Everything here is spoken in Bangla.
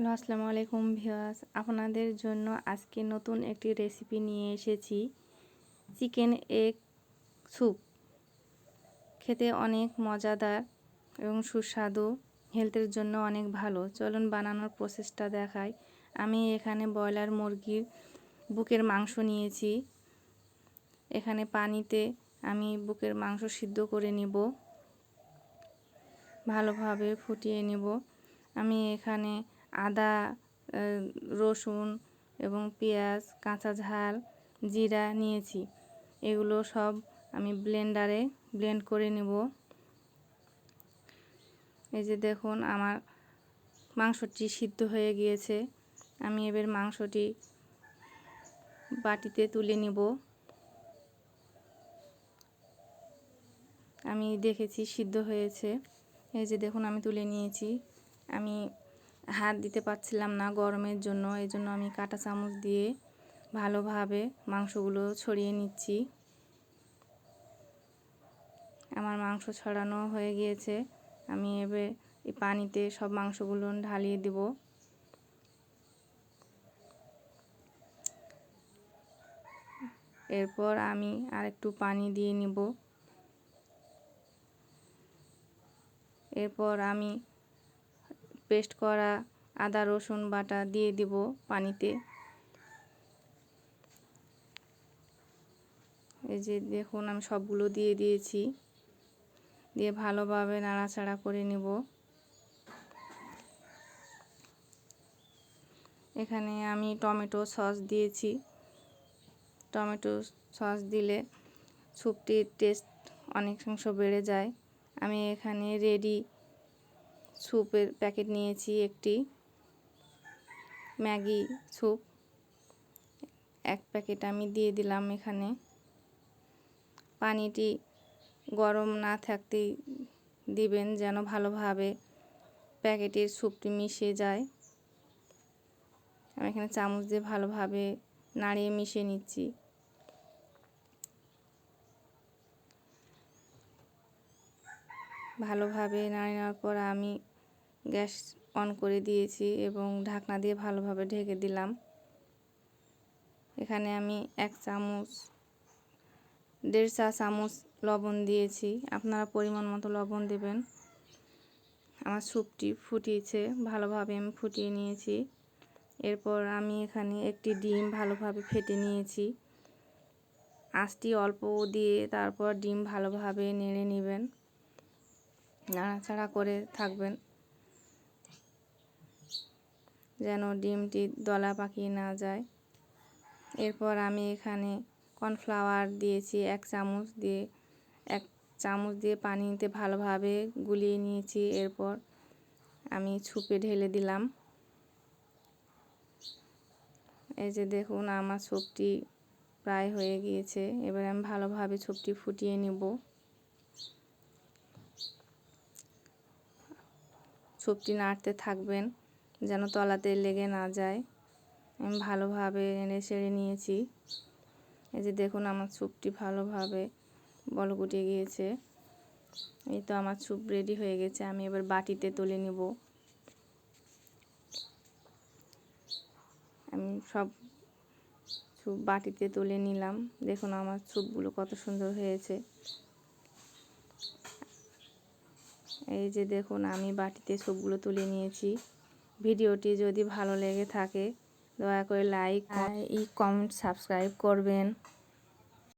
হ্যালো, আসসালামু আলাইকুম ভিওয়াস আপনাদের জন্য আজকে নতুন একটি রেসিপি নিয়ে এসেছি। Chicken egg soup. খেতে অনেক মজাদার এবং সুস্বাদু হেলথের জন্য অনেক ভালো। চলুন বানানোর প্রসেসটা দেখাই। আমি এখানে ব্রয়লার মুরগির বুকের মাংস নিয়েছি। এখানে পানিতে আমি বুকের মাংস সিদ্ধ করে নিব। ভালোভাবে ফুটিয়ে নিব। আমি এখানে আদা রসুন এবং পেঁয়াজ, কাঁচা ঝাল, জিরা নিয়েছি। এগুলো সব আমি ব্লেন্ডারে ব্লেন্ড করে নেব। এই যে দেখুন, আমার মাংসটি সিদ্ধ হয়ে গিয়েছে। আমি এবার মাংসটি বাটিতে তুলে নিব। আমি দেখেছি সিদ্ধ হয়েছে। এই যে দেখুন, আমি তুলে নিয়েছি। আমি হাত দিতে পারছিলাম না গরমের জন্য এই জন্য আমি কাটা চামচ দিয়ে ভালোভাবে মাংসগুলো ছড়িয়ে নিচ্ছি। আমার মাংস ছড়ানো হয়ে গিয়েছে। আমি এবার এই পানিতে সব মাংসগুলো ঢালিয়ে দেব। এরপর আমি আর একটু পানি দিয়ে নিব। এরপর আমি পেস্ট করা আদা, রসুন বাটা দিয়ে দিব পানিতে। এই যে দেখুন, আমি সবগুলো দিয়ে দিয়েছি। দিয়ে ভালোভাবে নাড়াচাড়া করে নিব। এখানে আমি টমেটো সস দিয়েছি। টমেটো সস দিলে স্যুপটির টেস্ট অনেক অংশ বেড়ে যায়। আমি এখানে রেডি স্যুপের প্যাকেট নিয়েছি একটি। ম্যাগি স্যুপ এক প্যাকেট আমি দিয়ে দিলাম এখানে। পানিটি গরম না থাকতেই দিবেন যেন ভালোভাবে প্যাকেটের স্যুপটি মিশে যায়। আমি এখানে চামচ দিয়ে ভালোভাবে নাড়িয়ে মিশিয়ে নিচ্ছি। ভালোভাবে নাড়িয়ে নেওয়ার পর আমি গ্যাস অন করে দিয়েছি এবং ঢাকনা দিয়ে ভালোভাবে ঢেকে দিলাম। এখানে আমি এক চামচ, দেড় চা চামচ লবণ দিয়েছি। আপনারা পরিমাণ মতো লবণ দেবেন। আমার স্যুপটি ফুটিয়েছে, ভালোভাবে আমি ফুটিয়ে নিয়েছি। এরপর আমি এখানে একটি ডিম ভালোভাবে ফেটে নিয়েছি। আঁচটি অল্প দিয়ে তারপর ডিম ভালোভাবে নেড়ে নেবেন। নাড়াচাড়া করে থাকবেন। যেন ডিমটি দলা পাকিয়ে না যায়। এরপর আমি এখানে কর্নফ্লাওয়ার দিয়েছি এক চামচ দিয়ে, এক চামচ দিয়ে পানিতে ভালোভাবে গুলিয়ে নিয়েছি। এরপর আমি ছুপে ঢেলে দিলাম। এই যে দেখুন, আমার ছুপটি প্রায় হয়ে গিয়েছে। এবার আমি ভালোভাবে ছুপটি ফুটিয়ে নেব। ছুপটি নাড়তে থাকবেন। যেন তলাতে লেগে না যায়। আমি ভালোভাবে এনে সেড়ে নিয়েছি। এই যে দেখুন আমার স্যুপটি ভালোভাবে বল বলগুটে গিয়েছে। এই তো আমার স্যুপ রেডি হয়ে গেছে, আমি এবার বাটিতে তুলে নেব। আমি সব স্যুপ বাটিতে তুলে নিলাম। দেখুন আমার স্যুপগুলো কত সুন্দর হয়েছে। এই যে দেখুন আমি বাটিতে স্যুপগুলো তুলে নিয়েছি। ভিডিওটি যদি ভালো লেগে থাকে দয়া করে লাইক ই কমেন্ট সাবস্ক্রাইব করবেন।